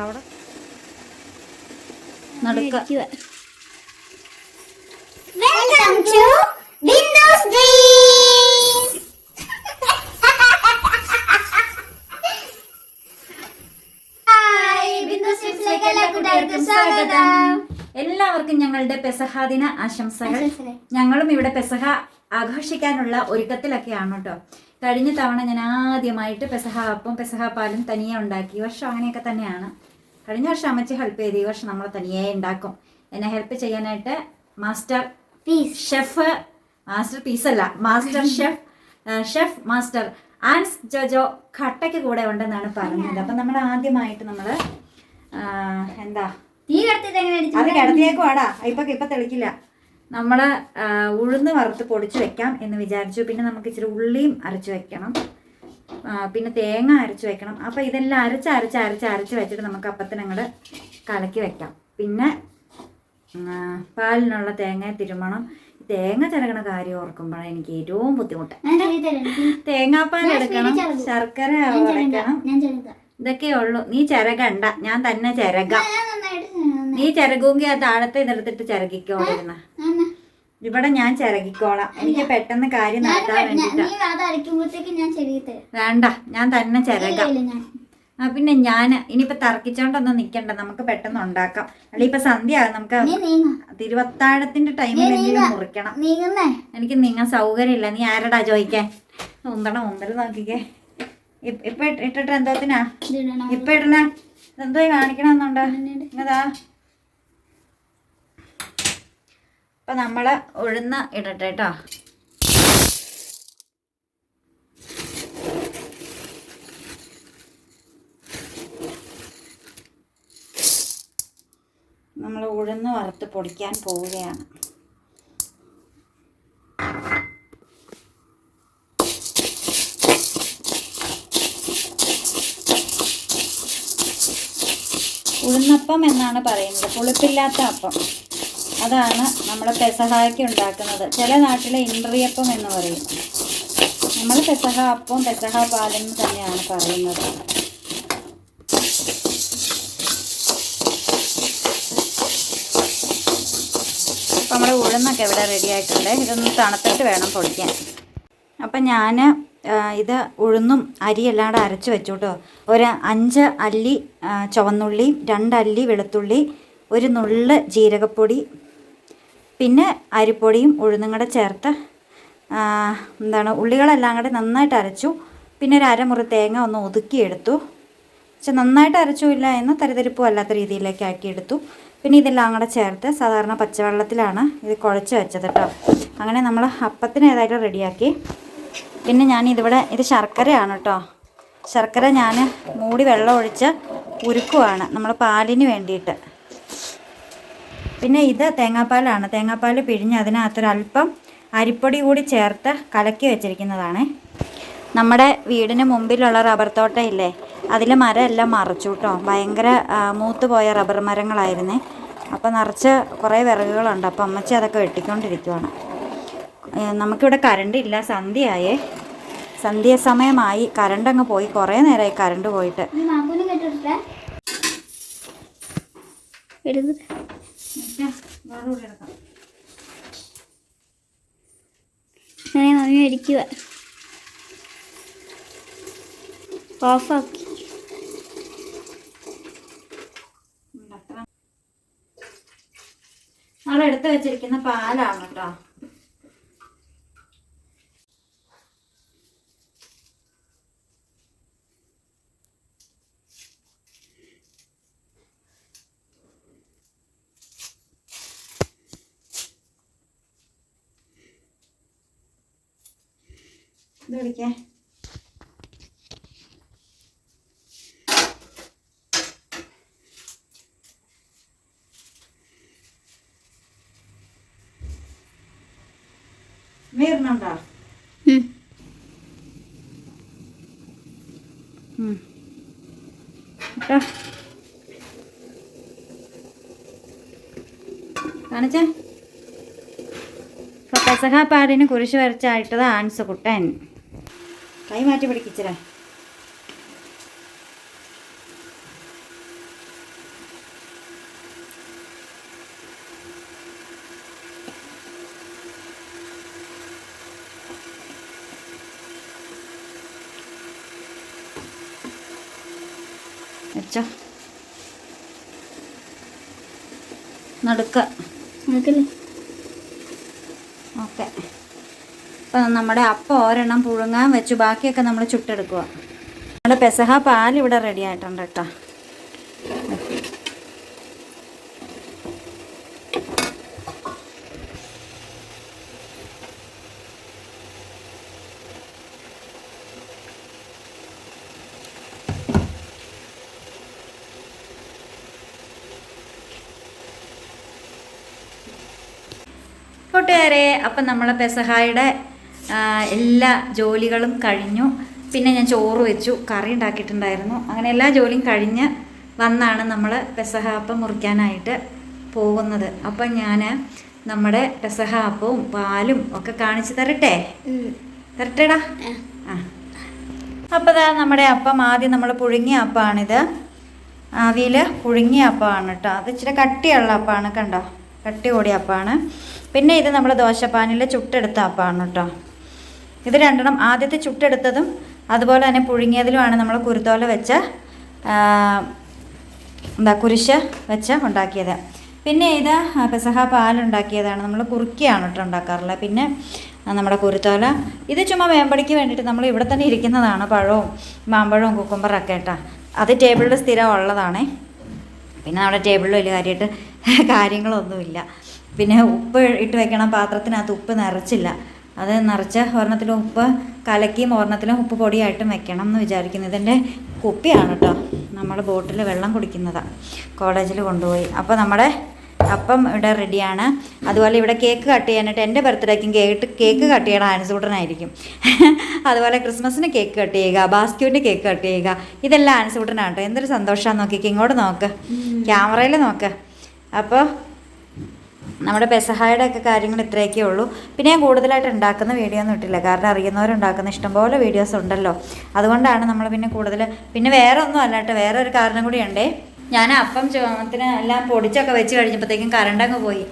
അവിടെ? നടക്ക. Welcome to Windows Dreams hi Windows ഡ്രീംസിലേക്ക് എല്ലാ കൂട്ടുകാർക്കും സ്വാഗതം. എല്ലാവർക്കും ഞങ്ങളുടെ പെസഹാദിന ദിന ആശംസകൾ. ഞങ്ങളും ഇവിടെ പെസഹ ആഘോഷിക്കാനുള്ള ഒരുക്കത്തിലൊക്കെയാണ് കേട്ടോ. കഴിഞ്ഞ തവണ ഞാൻ ആദ്യമായിട്ട് പെസഹ അപ്പം പെസഹ പാലും തനിയെ ഉണ്ടാക്കി. ഈ വർഷം അങ്ങനെയൊക്കെ തന്നെയാണ്. കഴിഞ്ഞ വർഷം അമ്മച്ചി ഹെൽപ്പ് ചെയ്ത് ഈ വർഷം നമ്മൾ തനിയെ ഉണ്ടാക്കും. എന്നെ ഹെൽപ്പ് ചെയ്യാനായിട്ട് masterpiece chef masterpiece അല്ല മാസ്റ്റർ ഷെഫ് ഷെഫ് മാസ്റ്റർ ആൻസ് ജോജോ ഖട്ടയ്ക്ക് കൂടെ ഉണ്ടെന്നാണ് പറഞ്ഞത്. അപ്പം നമ്മൾ ആദ്യമായിട്ട് നമ്മൾ എന്താ? തീ കടത്തി അത് കിടത്തിയേക്കും കിടത്തിയേക്കുവാടാ. ഇപ്പൊ ഇപ്പൊ തെളിക്കില്ല. നമ്മൾ ആ, ഉഴുന്ന് വറുത്ത് പൊടിച്ച് വെക്കാം എന്ന് വിചാരിച്ചു. പിന്നെ നമുക്ക് ഇച്ചിരി ഉള്ളിയും അരച്ച് വെക്കണം. പിന്നെ തേങ്ങ അരച്ച് വെക്കണം. അപ്പോൾ ഇതെല്ലാം അരച്ച് അരച്ച് അരച്ച് അരച്ച് വെച്ചിട്ട് നമുക്ക് അപ്പത്തിന് അങ്ങോട്ട് കലക്കി വെക്കാം. പിന്നെ പാലിനുള്ള തേങ്ങ തിരുമണം. തേങ്ങ ചിരകണ കാര്യം ഓർക്കുമ്പോഴാണ് എനിക്ക് ഏറ്റവും ബുദ്ധിമുട്ട്. തേങ്ങാപ്പാൽ എടുക്കണം ശർക്കര ചെറുതാ ഇതൊക്കെ ഉള്ളൂ. നീ ചിരകണ്ട. ഞാൻ തന്നെ ചിരകാം. നീ ചിരകുമെങ്കിൽ ആ താഴത്തെ ഇതെടുത്തിട്ട് ചിരകിക്കോളിരുന്ന ഞാൻ- ഇവിടെ ഞാൻ ചിരകിക്കോളാം. എനിക്ക് പെട്ടെന്ന് കാര്യം നടത്താൻ വേണ്ടിട്ടാ. വേണ്ട ഞാൻ തന്നെ ചിരകാം. ആ പിന്നെ ഞാൻ ഇനിയിപ്പോ തർക്കിച്ചോണ്ടൊന്നും നിക്കണ്ട. നമുക്ക് പെട്ടെന്ന് ഉണ്ടാക്കാം. അല്ലെ ഇപ്പൊ സന്ധ്യ നമുക്ക് തിരുവത്താഴത്തിന്റെ ടൈമിലെങ്കിലും മുറിക്കണം. എനിക്ക് സൗകര്യം സൗകര്യമില്ല. നീ ആരടാ ചോദിക്കാൻ ഉന്തണം ഉന്തൽ നോക്കിക്കേ. ഇപ്പ- ഇപ്പൊ ഇട്ട്- ഇട്ടിട്ട് എന്തോത്തിനാ ഇപ്പൊ ഇടണ. എന്തോ കാണിക്കണമെന്നുണ്ടോ ഇങ്ങതാ. അപ്പൊ നമ്മൾ ഉഴുന്ന് ഇടട്ടെ കേട്ടോ നമ്മൾ ഉഴുന്ന് വറുത്ത് പൊടിക്കാൻ പോവുകയാണ്. ഉഴുന്നപ്പം എന്നാണ് പറയുന്നത്? പുളിപ്പില്ലാത്ത അപ്പം. അതാണ് നമ്മൾ പെസഹായ്ക്ക് ഉണ്ടാക്കുന്നത്. ചില നാട്ടിലെ ഇൻട്രിയപ്പം എന്ന് പറയും. നമ്മൾ പെസഹ അപ്പം പെസഹ പാലെന്ന് തന്നെയാണ് പറയുന്നത്. അപ്പം നമ്മുടെ ഉഴുന്നൊക്കെ ഇവിടെ റെഡി ആയിട്ടുണ്ട്. ഇതൊന്ന് തണുത്തിട്ട് വേണം പൊടിക്കാൻ. അപ്പം ഞാൻ ഇത് ഉഴുന്നും അരിയല്ലാണ്ട് അരച്ച് വെച്ചു കേട്ടോ ഒരു അഞ്ച് അല്ലി ചുവന്നുള്ളി രണ്ടല്ലി വെളുത്തുള്ളി ഒരു നുള്ള് ജീരകപ്പൊടി പിന്നെ അരിപ്പൊടിയും ഉഴുന്നും കൂടെ ചേർത്ത് എന്താണ് ഉള്ളികളെല്ലാം കൂടെ നന്നായിട്ട് അരച്ചു. പിന്നെ ഒരു അരമുറി തേങ്ങ ഒന്ന് ഒതുക്കിയെടുത്തു. പക്ഷെ നന്നായിട്ട് അരച്ചുമില്ല എന്ന് തരിതരിപ്പും അല്ലാത്ത രീതിയിലേക്ക് ആക്കിയെടുത്തു. പിന്നെ ഇതെല്ലാം കൂടെ ചേർത്ത് സാധാരണ പച്ചവെള്ളത്തിലാണ് ഇത് കുഴച്ച് വെച്ചത് കേട്ടോ. അങ്ങനെ നമ്മൾ അപ്പത്തിന് ഏതായാലും റെഡിയാക്കി. പിന്നെ ഞാൻ ഇതിവിടെ ഇത് ശർക്കരയാണ് കേട്ടോ. ശർക്കര ഞാൻ മൂടി വെള്ളം ഒഴിച്ച് ഉരുക്കുവാണ്. നമ്മൾ പാലിന് വേണ്ടിയിട്ട്. പിന്നെ ഇത് തേങ്ങാപ്പാലാണ്. തേങ്ങാപ്പാൽ പിഴിഞ്ഞ് അതിനകത്തൊരല്പം അരിപ്പൊടി കൂടി ചേർത്ത് കലക്കി വെച്ചിരിക്കുന്നതാണ്. നമ്മുടെ വീടിന് മുമ്പിലുള്ള റബ്ബർ തോട്ടയില്ലേ അതിൽ മരം എല്ലാം മറച്ചു കേട്ടോ ഭയങ്കര മൂത്ത് പോയ റബ്ബർ മരങ്ങളായിരുന്നേ. അപ്പോൾ നിറച്ച് കുറേ വിറകുകളുണ്ട്. അപ്പോൾ അമ്മച്ചി അതൊക്കെ വെട്ടിക്കൊണ്ടിരിക്കുവാണ്. നമുക്കിവിടെ കറണ്ട് ഇല്ല. സന്ധ്യയായേ. സന്ധ്യ സമയമായി. കറണ്ട് അങ്ങ് പോയി. കുറേ നേരമായി കറണ്ട് പോയിട്ട്. നീ കെട്ടിട്ടേ എടുത്ത് ഞാൻ മമ്മി അടിക്കുക ഓഫാക്കി. നമ്മൾ എടുത്ത് വെച്ചിരിക്കുന്ന പാലാണ് കേട്ടോ ഇത് പിടിക്കേ വീർന്നുണ്ടോ കാണിച്ചേ? പാടിന് കുരിശ് വരച്ചായിട്ടത് ആൻസ് കുട്ടൻ. കൈ മാറ്റി പിടിക്കിച്ചേ വെച്ചോ. നടുക്ക. അപ്പം നമ്മുടെ അപ്പം ഒരെണ്ണം പുഴുങ്ങാൻ വെച്ച്. ബാക്കിയൊക്കെ നമ്മൾ ചുട്ടെടുക്കുക നമ്മുടെ പെസഹ പാൽ ഇവിടെ റെഡി ആയിട്ടുണ്ട് കേട്ടോ കൂട്ടുകാരെ അപ്പം നമ്മളെ പെസഹായുടെ എല്ലാ ജോലികളും കഴിഞ്ഞു. പിന്നെ ഞാൻ ചോറ് വെച്ചു കറി ഉണ്ടാക്കിയിട്ടുണ്ടായിരുന്നു. അങ്ങനെ എല്ലാ ജോലിയും കഴിഞ്ഞ് വന്നാണ് നമ്മൾ പെസഹാപ്പം മുറിക്കാനായിട്ട് പോകുന്നത്. അപ്പം ഞാൻ നമ്മുടെ പെസഹാപ്പവും പാലും ഒക്കെ കാണിച്ചു തരട്ടെ? തരട്ടേടാ. ആ. അപ്പോൾ ദാ നമ്മുടെ അപ്പം ആദ്യം നമ്മൾ പുഴുങ്ങിയ അപ്പമാണിത് ആവിയിൽ പുഴുങ്ങിയ അപ്പമാണ് കേട്ടോ. അത് ഇച്ചിരി കട്ടിയുള്ള അപ്പമാണ് കണ്ടോ? കട്ടി കൂടിയ അപ്പമാണ് പിന്നെ ഇത് നമ്മൾ ദോശപ്പാനിൽ ചുട്ടെടുത്ത അപ്പമാണ് കേട്ടോ. ഇത് രണ്ടെണ്ണം ആദ്യത്തെ ചുട്ടെടുത്തതും അതുപോലെ തന്നെ പുഴുങ്ങിയതിലുമാണ് നമ്മൾ കുരുത്തോല വെച്ച എന്താ കുരിശ് വെച്ച് ഉണ്ടാക്കിയത്. പിന്നെ ഇത് പെസഹ പാലുണ്ടാക്കിയതാണ് നമ്മൾ കുറുക്കിയാണ് കേട്ടോ ഉണ്ടാക്കാറുള്ളത്. പിന്നെ നമ്മുടെ കുരുത്തോല. ഇത് ചുമ്മാ വേമ്പടിക്ക് വേണ്ടിയിട്ട് നമ്മൾ ഇവിടെ തന്നെ ഇരിക്കുന്നതാണ് പഴവും മാമ്പഴവും കുക്കുമ്പറൊക്കെ കേട്ടോ. അത് ടേബിളിൽ സ്ഥിരം ഉള്ളതാണേ. പിന്നെ നമ്മുടെ ടേബിളിൽ വലിയ കാര്യമായിട്ട് കാര്യങ്ങളൊന്നുമില്ല. പിന്നെ ഉപ്പ് ഇട്ട് വെക്കണം പാത്രത്തിനകത്ത് ഉപ്പ് നിറച്ചില്ല. അത് നിറച്ച ഒരെണ്ണത്തിലും ഉപ്പ് കലക്കിയും ഒരെണ്ണത്തിലും ഉപ്പ് പൊടിയായിട്ടും വെക്കണം എന്ന് വിചാരിക്കുന്നു ഇതിന്റെ കുപ്പിയാണ് കേട്ടോ നമ്മൾ ബോട്ടിൽ വെള്ളം കുടിക്കുന്നതാണ് കോളേജിൽ കൊണ്ടുപോയി. അപ്പോൾ നമ്മുടെ അപ്പം ഇവിടെ റെഡിയാണ്. അതുപോലെ ഇവിടെ കേക്ക് കട്ട് ചെയ്യാനായിട്ട് എന്റെ ബർത്ത്ഡേക്കും കേക്ക് കേക്ക് കട്ട് ചെയ്യണം ആൻസൂട്ടനായിരിക്കും അതുപോലെ ക്രിസ്മസിന് കേക്ക് കട്ട് ചെയ്യുക ബാസ്ക്യൂവിന്റെ കേക്ക് കട്ട് ചെയ്യുക. ഇതെല്ലാം ആൻസൂട്ടനാണ് കേട്ടോ എന്തൊരു സന്തോഷമാണ് നോക്കിക്ക്. ഇങ്ങോട്ട് നോക്ക്. ക്യാമറയിൽ നോക്ക്. അപ്പോൾ നമ്മുടെ പെസഹായുടെ ഒക്കെ കാര്യങ്ങൾ ഇത്രയൊക്കെ ഉള്ളൂ. പിന്നെ ഞാൻ കൂടുതലായിട്ട് ഉണ്ടാക്കുന്ന വീഡിയോ ഒന്നും ഇട്ടില്ല. കാരണം അറിയുന്നവരുണ്ടാക്കുന്ന ഇഷ്ടംപോലെ വീഡിയോസ് ഉണ്ടല്ലോ. അതുകൊണ്ടാണ് നമ്മൾ പിന്നെ കൂടുതൽ പിന്നെ വേറെ ഒന്നും അല്ല കേട്ടോ. വേറെ ഒരു കാരണം കൂടി ഉണ്ടേ. ഞാൻ അപ്പം ചോമത്തിന് എല്ലാം പൊടിച്ചൊക്കെ വെച്ച് കഴിഞ്ഞപ്പോഴത്തേക്കും കറണ്ടങ്ങ് പോയി.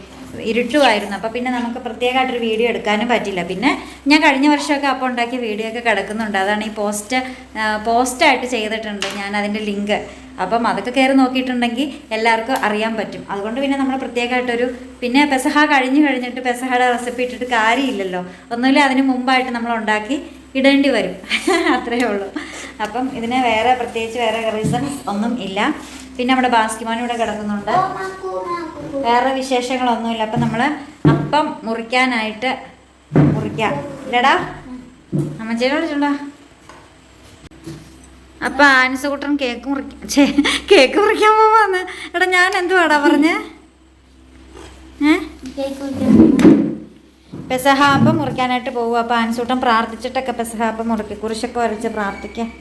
ഇരുട്ടുമായിരുന്നു. അപ്പോൾ പിന്നെ നമുക്ക് പ്രത്യേകമായിട്ടൊരു വീഡിയോ എടുക്കാനും പറ്റില്ല. പിന്നെ ഞാൻ കഴിഞ്ഞ വർഷമൊക്കെ അപ്പോൾ ഉണ്ടാക്കിയ വീഡിയോ ഒക്കെ കിടക്കുന്നുണ്ട്. അതാണ് ഈ പോസ്റ്റ് പോസ്റ്റായിട്ട് ചെയ്തിട്ടുണ്ട് ഞാൻ അതിന്റെ ലിങ്ക്. അപ്പം അതൊക്കെ കയറി നോക്കിയിട്ടുണ്ടെങ്കിൽ എല്ലാവർക്കും അറിയാൻ പറ്റും. അതുകൊണ്ട് പിന്നെ നമ്മൾ പ്രത്യേകമായിട്ടൊരു പിന്നെ പെസഹ കഴിഞ്ഞു കഴിഞ്ഞിട്ട് പെസഹയുടെ റെസിപ്പി ഇട്ടിട്ട് കാര്യമില്ലല്ലോ. ഒന്നുമില്ല അതിന് മുമ്പായിട്ട് നമ്മൾ ഉണ്ടാക്കി ഇടേണ്ടി വരും. അത്രയേ ഉള്ളൂ. അപ്പം ഇതിന് വേറെ പ്രത്യേകിച്ച് വേറെ റീസൺസ് ഒന്നും ഇല്ല. പിന്നെ നമ്മുടെ ബാസ്കിമാൻ കിടക്കുന്നുണ്ട്. വേറെ വിശേഷങ്ങളൊന്നുമില്ല. അപ്പം നമ്മൾ അപ്പം മുറിക്കാനായിട്ട് മുറിക്കാം. ഇല്ലടാ. അമ്മച്ചേനെ വിളിച്ചോണ്ടാ അപ്പം ആൻസൂട്ടൻ കേക്ക് മുറിക്കാൻ കേക്ക് മുറിക്കാൻ പോവാന്ന്. എടാ ഞാൻ എന്തുവാടാ പറഞ്ഞേ? പെസഹാപ്പം മുറിക്കാനായിട്ട് പോകും അപ്പം ആൻസൂട്ടൻ പ്രാർത്ഥിച്ചിട്ടൊക്കെ പെസഹാപ്പം മുറിക്കും. കുരിശൊക്കെ വരച്ച് പ്രാർത്ഥിക്കാം.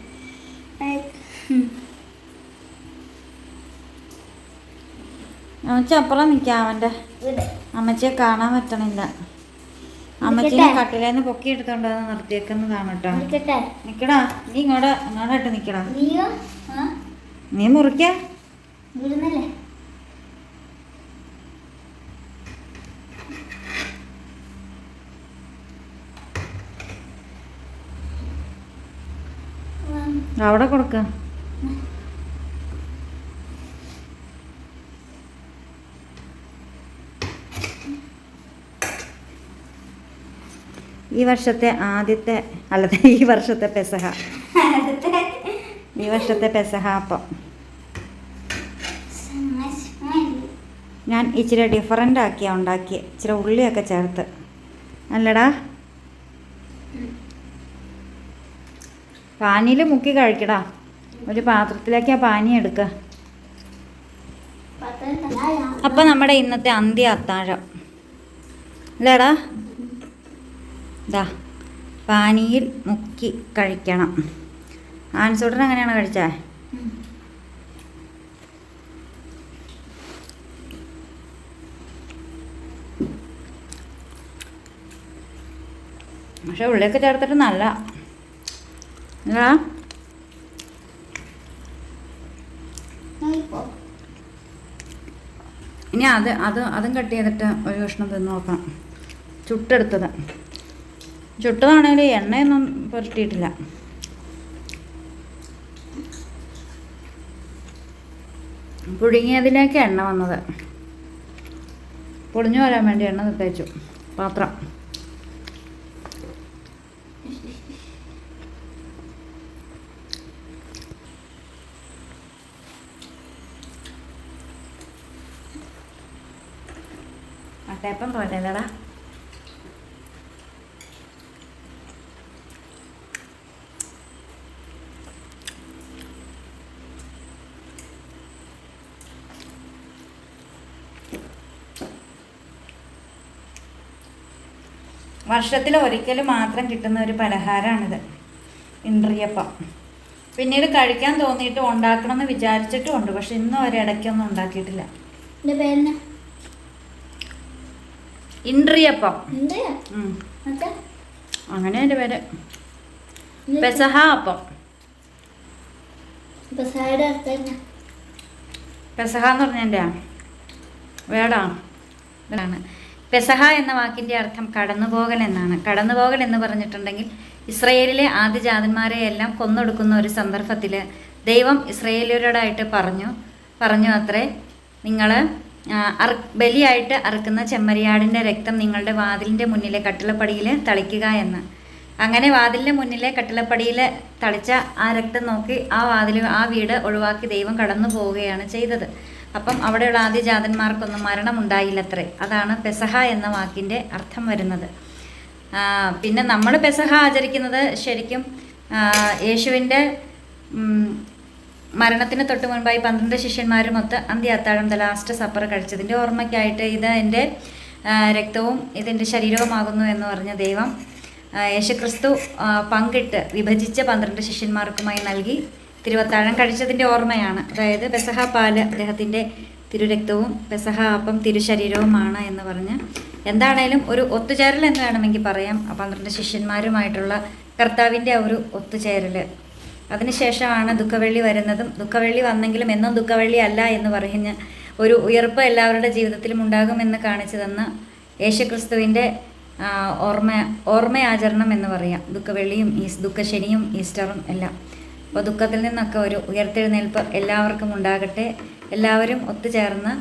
അമ്മച്ചി അപ്പുറം നിൽക്കാം അവന്റെ അമ്മച്ചിയെ കാണാൻ പറ്റണില്ല. അമ്മച്ചിനെ? കട്ടിലേന്ന് പൊക്കി എടുത്തോണ്ട് വന്ന് നിർത്തിയേക്കുന്നതാണ് കേട്ടോ. നിൽക്കട്ടെ നിക്കടാ. നീ ഇങ്ങോട്ട് ഇങ്ങോട്ടായിട്ട് നിക്കടാ. നീ മുറിക്ക. അവിടെ കൊടുക്ക. ഈ വർഷത്തെ ആദ്യത്തെ അല്ല ഈ വർഷത്തെ പെസഹ. ഈ വർഷത്തെ പെസഹ അപ്പം. ഞാൻ ഇച്ചിരി ഡിഫറന്റ് ആക്കിയാണ് ഉണ്ടാക്കിയത് ഇച്ചിരി ഉള്ളിയൊക്കെ ചേർത്ത്. അല്ലടാ. പാനിയിൽ മുക്കി കഴിക്കടാ. ഒരു പാത്രത്തിലേക്ക് ആ പാനി എടുക്കുക അപ്പം നമ്മുടെ ഇന്നത്തെ അന്ത്യ അത്താഴം അല്ലേടാ? ഇതാ പാനിയിൽ മുക്കി കഴിക്കണം. ആൻസൂട്ടൻ എങ്ങനെയാണ് കഴിച്ചേ? പക്ഷെ ഉള്ളിയൊക്കെ ചേർത്തിട്ട് നല്ല. ഇനി അത് അത് അതും കട്ട് ചെയ്തിട്ട് ഒരു കഷ്ണം തിന്ന് നോക്കണം. ചുട്ടെടുത്തത്. ചുട്ടതാണെങ്കിൽ എണ്ണയൊന്നും പുരട്ടിയിട്ടില്ല. പുഴുങ്ങിയതിലേക്ക് എണ്ണ വന്നത്. പൊളിഞ്ഞു വരാൻ വേണ്ടി എണ്ണ തേച്ചു. പാത്രം. അട്ടയപ്പം തോന്നലടാ വർഷത്തിൽ ഒരിക്കൽ മാത്രം കിട്ടുന്ന ഒരു പലഹാരമാണിത് ഇൻട്രിയപ്പം പിന്നീട് കഴിക്കാൻ തോന്നിയിട്ട് ഉണ്ടാക്കണം എന്ന് വിചാരിച്ചിട്ടും ഉണ്ട് പക്ഷെ ഇന്നും ഒരിടയ്ക്കൊന്നും ഉണ്ടാക്കിയിട്ടില്ല. ഇൻട്രിയപ്പം അങ്ങനെ എന്റെ പേര്. പെസഹ അപ്പം പെസഹ എന്ന് പറഞ്ഞതിന്റെ വേടാണ് ഇതാണ്. പെസഹ എന്ന വാക്കിന്റെ അർത്ഥം കടന്നുപോകൽ എന്നാണ്. കടന്നുപോകൽ എന്ന് പറഞ്ഞിട്ടുണ്ടെങ്കിൽ ഇസ്രയേലിലെ ആദ്യജാതന്മാരെ എല്ലാം കൊന്നൊടുക്കുന്ന ഒരു സന്ദർഭത്തിൽ ദൈവം ഇസ്രയേലിയരോടായിട്ട് പറഞ്ഞു പറഞ്ഞു അത്രേ നിങ്ങൾ അറ ബലിയായിട്ട് അറുക്കുന്ന ചെമ്മരിയാടിന്റെ രക്തം നിങ്ങളുടെ വാതിലിന്റെ മുന്നിലെ കട്ടിളപ്പടിയിൽ തളിക്കുക എന്ന്. അങ്ങനെ വാതിലിന്റെ മുന്നിലെ കട്ടിളപ്പടിയിൽ തളിച്ച ആ രക്തം നോക്കി ആ വാതിൽ ആ വീട് ഒഴിവാക്കി ദൈവം കടന്നു പോവുകയാണ് ചെയ്തത്. അപ്പം അവിടെയുള്ള ആദ്യജാതന്മാർക്കൊന്നും മരണം ഉണ്ടായില്ലത്രേ അതാണ് പെസഹ എന്ന വാക്കിന്റെ അർത്ഥം വരുന്നത്. പിന്നെ നമ്മൾ പെസഹ ആചരിക്കുന്നത് ശരിക്കും യേശുവിന്റെ മരണത്തിന് തൊട്ട് മുൻപായി പന്ത്രണ്ട് ശിഷ്യന്മാരുമൊത്ത് അന്ത്യ അത്താഴം ദ ലാസ്റ്റ് സപ്പർ കഴിച്ചതിന്റെ ഓർമ്മയ്ക്കായിട്ട് ഇത് എന്റെ രക്തവും ഇതെന്റെ ശരീരവുമാകുന്നു എന്ന് പറഞ്ഞ ദൈവം യേശുക്രിസ്തു പങ്കിട്ട് വിഭജിച്ച പന്ത്രണ്ട് ശിഷ്യന്മാർക്കുമായി നൽകി തിരുവത്താഴം കഴിച്ചതിന്റെ ഓർമ്മയാണ്. അതായത് പെസഹ പാൽ അദ്ദേഹത്തിന്റെ തിരുരക്തവും പെസഹ അപ്പം തിരുശരീരവുമാണ് എന്ന് പറഞ്ഞ് എന്താണേലും ഒരു ഒത്തുചേരൽ എന്ന് വേണമെങ്കിൽ പറയാം. പന്ത്രണ്ട് ശിഷ്യന്മാരുമായിട്ടുള്ള കർത്താവിന്റെ ആ ഒരു ഒത്തുചേരൽ അതിനുശേഷമാണ് ദുഃഖവെള്ളി വരുന്നതും ദുഃഖവെള്ളി വന്നെങ്കിലും എന്നും ദുഃഖവെള്ളി അല്ല എന്ന് പറഞ്ഞ് ഒരു ഉയർപ്പ് എല്ലാവരുടെ ജീവിതത്തിലും ഉണ്ടാകുമെന്ന് കാണിച്ചു തന്ന യേശുക്രിസ്തുവിന്റെ ഓർമ്മ ഓർമ്മയാചരണം എന്ന് പറയാം. ദുഃഖവെള്ളിയും ഈസ് ദുഃഖശനിയും ഈസ്റ്ററും എല്ലാം. അപ്പോൾ ദുഃഖത്തിൽ നിന്നൊക്കെ ഒരു ഉയർത്തെഴുന്നേൽപ്പ് എല്ലാവർക്കും ഉണ്ടാകട്ടെ. എല്ലാവരും ഒത്തുചേർന്ന്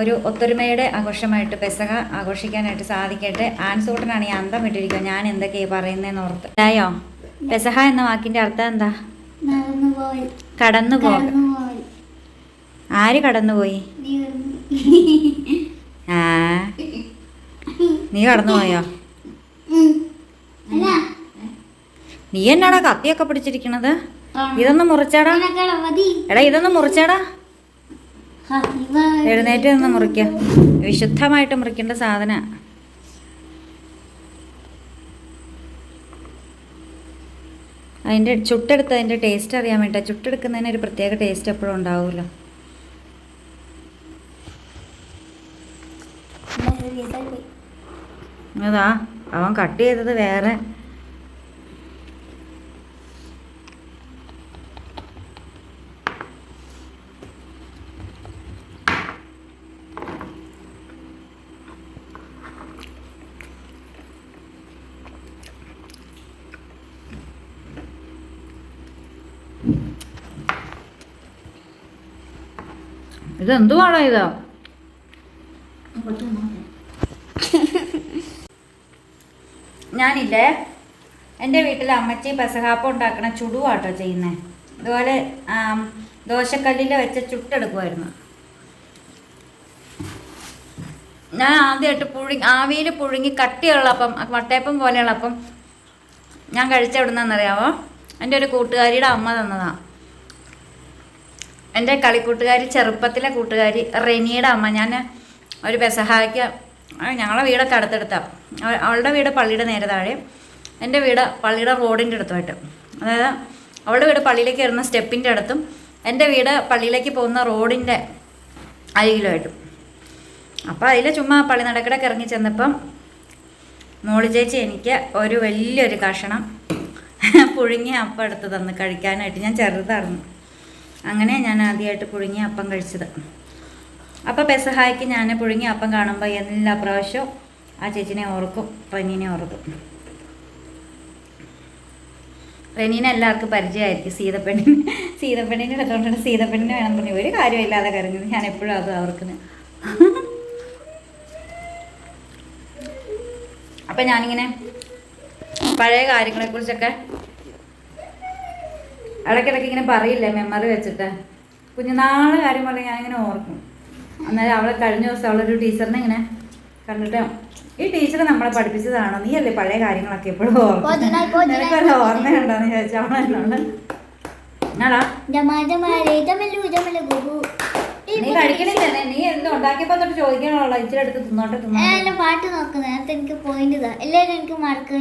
ഒരു ഒത്തൊരുമയുടെ ആഘോഷമായിട്ട് പെസഹ ആഘോഷിക്കാനായിട്ട് സാധിക്കട്ടെ. ആൻസൂട്ടനാണ് ഈ അന്തം വിട്ടിരിക്കുക ഞാൻ എന്തൊക്കെയാണ് പറയുന്നതെന്ന് ഓർത്ത്. അതായോ പെസഹ എന്ന വാക്കിന്റെ അർത്ഥം എന്താ? കടന്നു ആര് കടന്നുപോയി? നീ ആ. നീ കടന്നുപോയോ. നീ എന്നാടാ കത്തിയൊക്കെ പിടിച്ചിരിക്കണത്? ഇതൊന്ന് മുറിച്ചാടാ. എടാ ഇതൊന്ന് മുറിച്ചാടാ. എഴുന്നേറ്റ് നിന്ന് മുറിക്ക. വിശുദ്ധമായിട്ട് മുറിക്കേണ്ട സാധന. അതിന്റെ ചുട്ടെടുത്ത് അതിന്റെ ടേസ്റ്റ് അറിയാൻ വേണ്ട. ചുട്ടെടുക്കുന്നതിന് ഒരു പ്രത്യേക ടേസ്റ്റ് എപ്പോഴും ഉണ്ടാവുമല്ലോ. അതാ അവൻ കട്ട് ചെയ്തത് വേറെ. ഇതെന്തുവാണോ ഇത്? ഞാനില്ലേ എന്റെ വീട്ടിൽ അമ്മച്ചി പെസഹാപ്പം ഉണ്ടാക്കണ ചുടുവാട്ടോ ചെയ്യുന്നത് ഇതുപോലെ ദോശക്കല്ലിൽ വെച്ച് ചുട്ടെടുക്കുമായിരുന്നു ഞാൻ ആദ്യമായിട്ട് പുഴുങ്ങി ആവിയിൽ പുഴുങ്ങി കട്ടിയുള്ള അപ്പം വട്ടയപ്പം പോലെയുള്ള അപ്പം ഞാൻ കഴിച്ച എവിടുന്നറിയാവോ എന്റെ ഒരു കൂട്ടുകാരിയുടെ അമ്മ തന്നതാണ് എന്റെ കളിക്കൂട്ടുകാരി ചെറുപ്പത്തിലെ കൂട്ടുകാരി റെനിയുടെ അമ്മ. ഞാൻ ഒരു പെസഹായ്ക്ക് ഞങ്ങളുടെ ഞങ്ങളെ വീടൊക്കെ അടുത്തെടുത്താണ് അവളുടെ വീട് പള്ളിയുടെ നേരെ താഴെ. എന്റെ വീട് പള്ളിയുടെ റോഡിന്റെ അടുത്തുമായിട്ട്. അതായത് അവളുടെ വീട് പള്ളിയിലേക്ക് കയറുന്ന സ്റ്റെപ്പിന്റെ അടുത്തും എന്റെ വീട് പള്ളിയിലേക്ക് പോകുന്ന റോഡിന്റെ അരികിലുമായിട്ടും. അപ്പോൾ അതിൽ ചുമ്മാ പള്ളി നടക്കിടക്ക് ഇറങ്ങി ചെന്നപ്പം മോളി ചേച്ചി എനിക്ക് ഒരു വലിയൊരു കഷണം പുഴുങ്ങി അപ്പം എടുത്ത് തന്ന് കഴിക്കാനായിട്ട് ഞാൻ ചെറുതായിരുന്നു. അങ്ങനെ ഞാൻ ആദ്യമായിട്ട് പുഴുങ്ങി അപ്പം കഴിച്ചത്. അപ്പോൾ പെസഹായ്ക്ക് ഞാൻ പുഴുങ്ങി അപ്പം കാണുമ്പോൾ എല്ലാ പ്രാവശ്യവും ആ ചേച്ചിനെ ഓർക്കും റെനീനെ ഓർക്കും. റെനീനെ എല്ലാവർക്കും പരിചയമായിരിക്കും സീതപ്പെണ്ണിന്. സീതപ്പെണ്ണിന്റെ എടുത്തോണ്ടാണ് സീതപ്പെണ്ണിന് വേണം പറഞ്ഞു ഒരു കാര്യമില്ലാതെ കരഞ്ഞത് ഞാൻ എപ്പോഴും അത് അവർക്കിന്. അപ്പം ഞാനിങ്ങനെ പഴയ കാര്യങ്ങളെക്കുറിച്ചൊക്കെ ഇടയ്ക്കിടയ്ക്ക് ഇങ്ങനെ പറയില്ലേ മെമ്മറി വെച്ചിട്ട്? കുഞ്ഞുനാളെ കാര്യം പറഞ്ഞാൽ ഞാനിങ്ങനെ ഓർക്കും. അന്നേരം അവളെ കഴിഞ്ഞ ദിവസം അവളൊരു ടീച്ചറിനെ ഇങ്ങനെ കണ്ടിട്ട് ഈ ടീച്ചർ നമ്മളെ പഠിപ്പിച്ചതാണോ? നീ അല്ലേ പഴയ കാര്യങ്ങളൊക്കെ എപ്പോഴും ഓർക്കും. നിനക്കൊരു ഓർമ്മയുണ്ടോന്ന് ചോദിച്ചാൽ അവളെന്നോട് നീ കഴിക്കണില്ലേ? നീ എന്ത് ഉണ്ടാക്കിയപ്പോ തൊട്ട് ചോദിക്കണല്ലോ ഇച്ചിരി അടുത്ത് തിന്നോട്ടെ തിന്നോട്ടെ. പാട്ട് നോക്കുന്നത് എനിക്ക് പോയിന്റ് ഇതാ. എല്ലാവരും എനിക്ക് മാർക്ക്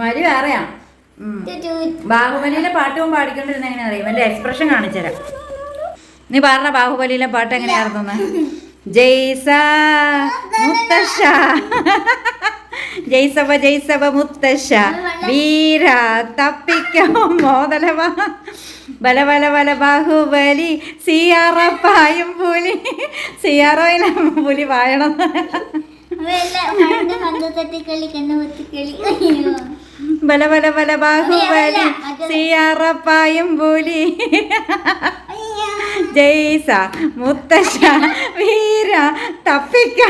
വരി വേറെയാ. ബാഹുബലിയിലെ പാട്ടും പാടിക്കൊണ്ടിരുന്ന എങ്ങനെ അറിയാം? എന്റെ എക്സ്പ്രഷൻ കാണിച്ചുതരാം നീ പറഞ്ഞ ബാഹുബലിയിലെ പാട്ട് എങ്ങനെയായിരുന്നു ജയ്സ മുത്തശ്ശ. ജയ്സവ ജയ്സവ മുത്തശ്ശ. വീര തപ്പിക്കോ മോദലവ. ബല ബല ബല ബാഹുബലി സിയാറപ്പായും പുലി. സിയാറോയില പുലി അയ്യോ. ബല ബല ബല ബാഹുബലി സിയാറപ്പായും പുലി. അയ്യോ. ജയ്സ മുത്തശ്ശ വീര തപ്പിക്കോ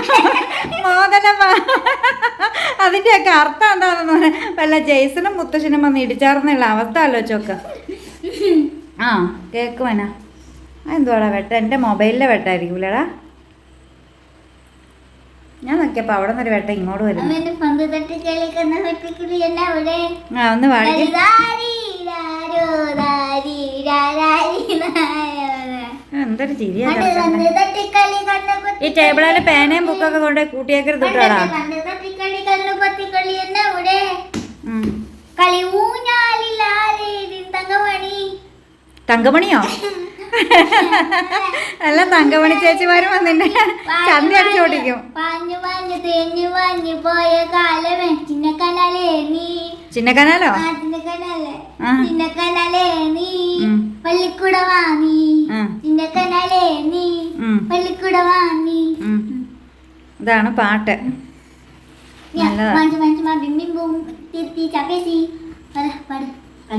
മോദനമ അതിന്റെയൊക്കെ അർത്ഥം എന്താണെന്ന് പറഞ്ഞാൽ വല്ല ജയ്സനും മുത്തശ്ശനും വന്ന് ഇടിച്ചാർന്നുള്ള അവസ്ഥ ആലോചിച്ചൊക്കെ ആ കേക്കുവനാ എന്തുവാടാ വെട്ട? എന്റെ മൊബൈലിലെ വെട്ടായിരിക്കൂലടാ. ഞാൻ നോക്കിയപ്പോ അവിടെ നിന്നൊരു വെട്ട ഇങ്ങോട്ട് വരും ആ ഒന്ന് പാടിക്കേ എന്തൊരു ഈ ടേബിളിൽ പേനയും ബുക്കൊക്കെ കൊണ്ടുപോയി കൂട്ടിയേക്കരുത് കേട്ടോടാ തങ്കമണിയോ? അല്ല തങ്കമണി ചേച്ചിമാരും വന്നിട്ട് ചന്തി അടിച്ചോട്ടിക്കും പാഞ്ഞു പാഞ്ഞു തേഞ്ഞു പാഞ്ഞു പോയ കാലമേ. ചിന്നക്കനലേ നീ ചിന്നക്കനാലോ? ചിന്നക്കനലേ. നീ നീ. ഇതാണ് പാട്ട്.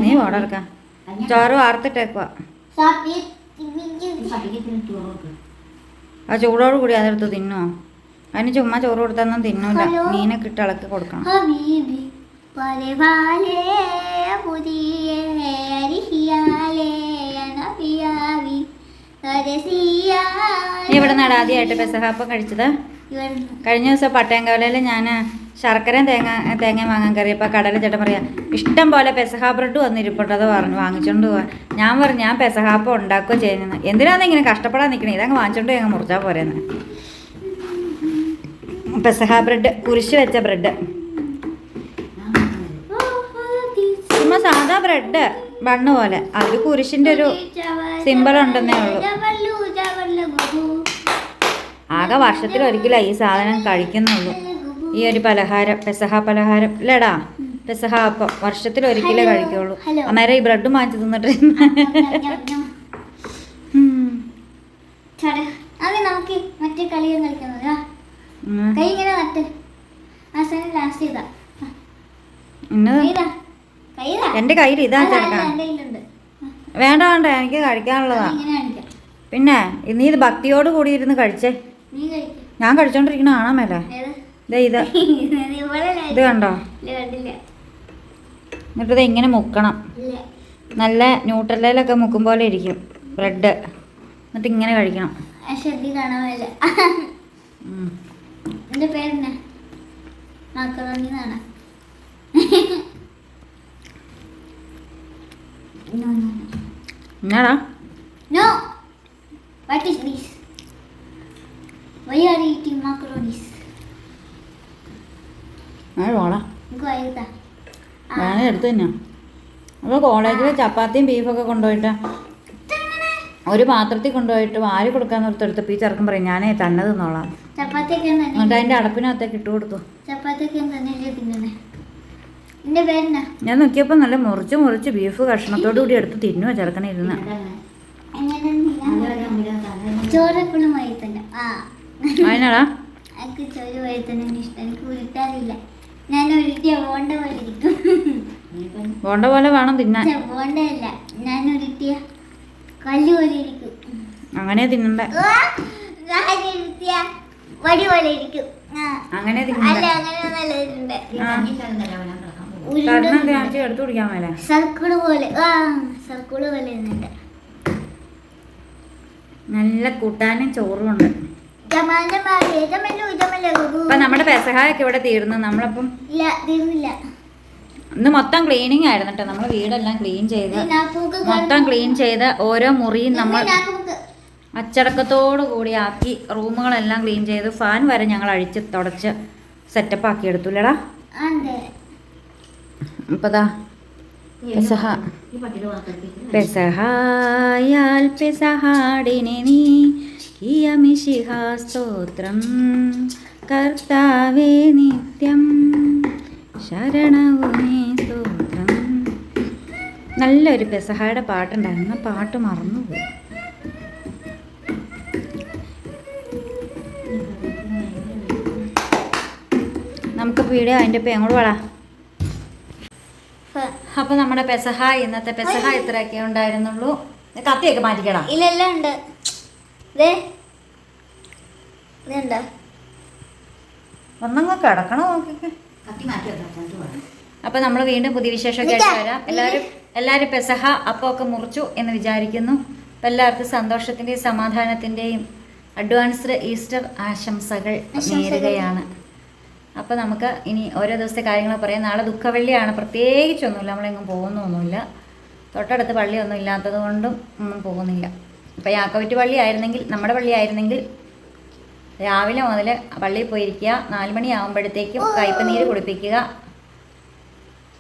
നീ ഓടർക്കാം ചോറ് വാർത്തിട്ടേക്കുവാ. ആ ചൂടോട് കൂടി അതെടുത്ത് തിന്നോ അതിന് ചുമ്മാ ചോറ് കൊടുത്തൊന്നും തിന്നൂല. മീനൊക്കെ ഇട്ട് ഇളക്കി കൊടുക്കണം. ഹബീബി വാലേ പുതിയ അരിഹിയാലേ നബിയാവി നീ ഇവിടെ നിന്നാണ് ആദ്യമായിട്ട് പെസഹാപ്പം കഴിച്ചത്? കഴിഞ്ഞ ദിവസം പട്ടയംകവലയിൽ ഞാൻ ശർക്കരയും തേങ്ങ തേങ്ങ വാങ്ങാൻ കയറിയപ്പോൾ കടലിൽ ചേട്ടൻ പറയാം ഇഷ്ടം പോലെ പെസഹാ ബ്രെഡ് വന്നിരിപ്പുണ്ട് അത് പറഞ്ഞു വാങ്ങിച്ചോണ്ട് പോവാൻ ഞാൻ പറഞ്ഞു ഞാൻ പെസഹാപ്പം ഉണ്ടാക്കുകയോ ചെയ്യുന്നത് എന്തിനാണ് ഇങ്ങനെ കഷ്ടപ്പെടാൻ നിൽക്കണേ ഇതങ്ങ് വാങ്ങിച്ചോണ്ട് ഞങ്ങൾ മുറിച്ചാൽ പോരെന്ന്. പെസഹാ ബ്രെഡ് കുരിശ് വെച്ച ബ്രെഡ്. സാധാ ബ്രെഡ് ബണ്ണ് പോലെ. അതിൽ കുരിശിന്റെ ഒരു സിമ്പിൾ ഉണ്ടെന്നേ ഉള്ളൂ. ആകെ വർഷത്തിൽ ഒരിക്കലും ഈ സാധനം കഴിക്കുന്നുള്ളൂ. ഈ ഒരു പലഹാരം പെസഹ പലഹാരം. ഇല്ലടാ പെസഹ അപ്പം വർഷത്തിൽ ഒരിക്കലേ ഹലോ, കഴിക്കുള്ളൂ. അന്നേരം ഈ ബ്രെഡ് മാറ്റി തിന്നിട്ട് നമുക്ക് മറ്റേ കളിയും കളിക്കുന്നത്. കൈ ഇങ്ങനെ നട്ട്. ലാസ്റ്റ് ചെയ്താ. ഇന്നത്? എന്റെ കയ്യിൽ ഇതാ അല്ല, അല്ല, ചേർക്കാം എന്റെ കയ്യിലുണ്ട്. ആ, വേണ്ട വേണ്ട എനിക്ക് കഴിക്കാനുള്ളതാ. പിന്നെ നീ ഇത് ഭക്തിയോട് കൂടി ഇരുന്ന് കഴിച്ചേ. ഞാൻ കഴിച്ചോണ്ടിരിക്കണ കാണാൻ മേലെ. ഇത്. ഇത് കണ്ടോ? എന്നിട്ട് ഇത് ഇങ്ങനെ മുക്കണം. നല്ല ന്യൂട്രലയിലൊക്കെ മുക്കും പോലെ ഇരിക്കും. ബ്രെഡ്. എന്നിട്ട് ഇങ്ങനെ കഴിക്കണം. എന്റെ പേരെന്നാ? മാക്കറോണി എന്നാണ്. No, no, no. Nada. No! What is this? Why are you eating macaronis? വേണേ എടുത്ത് തന്നെ അപ്പോൾ കോളേജിൽ ചപ്പാത്തിയും ബീഫൊക്കെ കൊണ്ടുപോയിട്ട് ഒരു പാത്രത്തിൽ കൊണ്ടുപോയിട്ട് വാരി കൊടുക്കാൻ നിർത്തടുത്തപ്പോൾ ഈ ചെറുക്കൻ പറയും ഞാനേ തന്നെ തിന്നോളാം എന്നിട്ട് അതിന്റെ അടപ്പിനകത്തേക്ക് ഇട്ട് കൊടുത്തു ചപ്പാത്തിയൊക്കെ തന്നെ തിന്നണേ എന്റെ പേരെന്നാ ഞാൻ നോക്കിയപ്പോൾ നല്ല മുറിച്ച് മുറിച്ച് ബീഫ് കഷ്ണത്തോടു കൂടി എടുത്ത് തിന്നുവ ചെറുക്കണ ഇരുന്ന്. അതിനാടാ ബോണ്ട പോലെ വേണം തിന്നാൻ. അങ്ങനെ തിന്നണ്ട. അങ്ങനെ തിന്നണ്ടേ. എടുത്തു കുടിക്കാൻ മേലെ. സർക്കിൾ പോലെ. ആ സർക്കിൾ പോലെ ഇരുന്നുണ്ട് നല്ല കൂട്ടാനും ചോറും ഉണ്ട്. അപ്പൊ നമ്മുടെ പെസഹായൊക്കെ ഇവിടെ തീർന്നു. നമ്മളപ്പം തീർന്നില്ല. ഇന്ന് മൊത്തം ക്ലീനിങ് ആയിരുന്നു കേട്ടോ നമ്മൾ വീടെല്ലാം ക്ലീൻ ചെയ്ത് മൊത്തം ക്ലീൻ ചെയ്ത് ഓരോ മുറിയും നമ്മൾ അച്ചടക്കത്തോടു കൂടി ആക്കി റൂമുകളെല്ലാം ക്ലീൻ ചെയ്ത് ഫാൻ വരെ ഞങ്ങൾ അഴിച്ച് തുടച്ച് സെറ്റപ്പ് ആക്കി എടുത്തുല്ലടാ നീ കിയമിഷിഹ സ്തോത്രം. കർത്താവേ നിത്യം ശരണവുമേ സ്തോത്രം. നല്ലൊരു പെസഹായുടെ പാട്ടുണ്ടായിരുന്നു. പാട്ട് മറന്നുപോയി. നമുക്ക് വീഡിയോ അതിന്റെ എങ്ങോട്ട് പാടാ. അപ്പോൾ നമ്മുടെ പെസഹ ഇന്നത്തെ പെസഹ ഇത്രയൊക്കെ ഉണ്ടായിരുന്നുള്ളൂ. കത്തിയൊക്കെ മാറ്റിക്കണം ഇല്ലെല്ലാം ഉണ്ട്. ദേ. ഇതുണ്ടോ ഒന്നങ്ങ് കിടക്കണോ നോക്കിക്കേ. അപ്പോൾ നമ്മൾ വീണ്ടും പുതിയ വിശേഷമൊക്കെ ആയിട്ട് വരാം. എല്ലാവരും എല്ലാവരും പെസഹ അപ്പമൊക്കെ മുറിച്ചു എന്ന് വിചാരിക്കുന്നു. അപ്പൊ എല്ലാവർക്കും സന്തോഷത്തിന്റെയും സമാധാനത്തിന്റെയും അഡ്വാൻസ്ഡ് ഈസ്റ്റർ ആശംസകൾ നേരുകയാണ്. അപ്പോൾ നമുക്ക് ഇനി ഓരോ ദിവസത്തെ കാര്യങ്ങൾ പറയാം. നാളെ ദുഃഖവെള്ളിയാണ്. പ്രത്യേകിച്ചൊന്നുമില്ല. നമ്മളെങ്ങും പോകുന്നൊന്നുമില്ല. തൊട്ടടുത്ത് പള്ളിയൊന്നും ഇല്ലാത്തത് കൊണ്ടും ഒന്നും പോകുന്നില്ല. ഇപ്പോൾ യാക്കോവിറ്റ് പള്ളി ആയിരുന്നെങ്കിൽ നമ്മുടെ പള്ളി ആയിരുന്നെങ്കിൽ രാവിലെ മുതൽ പള്ളിയിൽ പോയിരിക്കുക. നാല് മണിയാകുമ്പോഴത്തേക്കും കയ്പനീര് കുടിപ്പിക്കുക.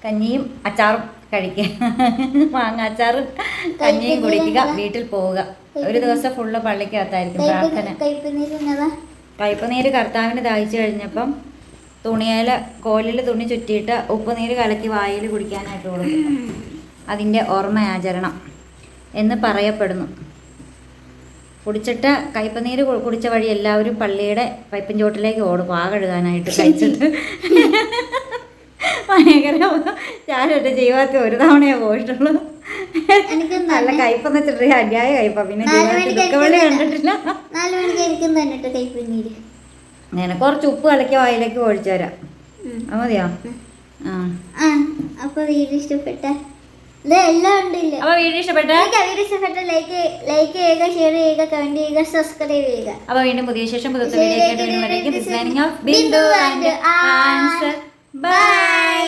കഞ്ഞിയും അച്ചാറും കഴിക്കുക. മാങ്ങ അച്ചാറും കഞ്ഞിയും കുടിക്കുക. വീട്ടിൽ പോവുക. ഒരു ദിവസം ഫുള്ള് പള്ളിക്കകത്തായിരിക്കും പ്രാർത്ഥന. കയ്പനീര് കർത്താവിന് ദാഹിച്ചു കഴിഞ്ഞപ്പം തുണിയിൽ കോലിൽ തുണി ചുറ്റിയിട്ട് ഉപ്പുനീര് കലക്കി വായിൽ കുടിക്കാനായിട്ട് കൊടുക്കും. അതിന്റെ ഓർമ്മയാചരണം എന്ന് പറയപ്പെടുന്നു. കുടിച്ചിട്ട് കയ്പനീര് കുടിച്ച വഴി എല്ലാവരും പള്ളിയുടെ പൈപ്പിൻ ചോട്ടിലേക്ക് ഓടും. പാ കഴുകാനായിട്ട് കഴിച്ചിട്ട്. ഭയങ്കര ഞാനൊരു ജീവിതത്തിൽ ഒരു തവണയേ പോയിട്ടുള്ളൂ. എനിക്ക് നല്ല കയ്പെന്ന് വെച്ചിട്ട് അന്യായ കയ്പ. പിന്നെ ജീവിതത്തിൽ ദുഃഖവെള്ളി കണ്ടിട്ടില്ല. നാല് മണിക്ക് എനിക്കും തന്നിട്ട് കയ്പ് അങ്ങനെ കുറച്ച് ഉപ്പ് കലക്കി വായിലേക്ക് ഒഴിച്ചു തരാം. അത് മതിയോ? അപ്പൊ വീഡിയോ ഇഷ്ടപ്പെട്ട ഇത് എല്ലാം ഉണ്ടില്ല? അപ്പൊ വീഡിയോ ഇഷ്ടപ്പെട്ട വീഡിയോ ഇഷ്ടപ്പെട്ട ലൈക്ക് ലൈക്ക് ചെയ്യുക ഷെയർ ചെയ്യുക കമന്റ് ചെയ്യുക സബ്സ്ക്രൈബ് ചെയ്യുക. അപ്പൊ വീണ്ടും പുതിയ ശേഷം പുതിയ വീഡിയോ ആയിട്ട് വരുമ്പോഴേക്കും ബിന്ദു ആൻഡ് ആൻസർ. ബൈ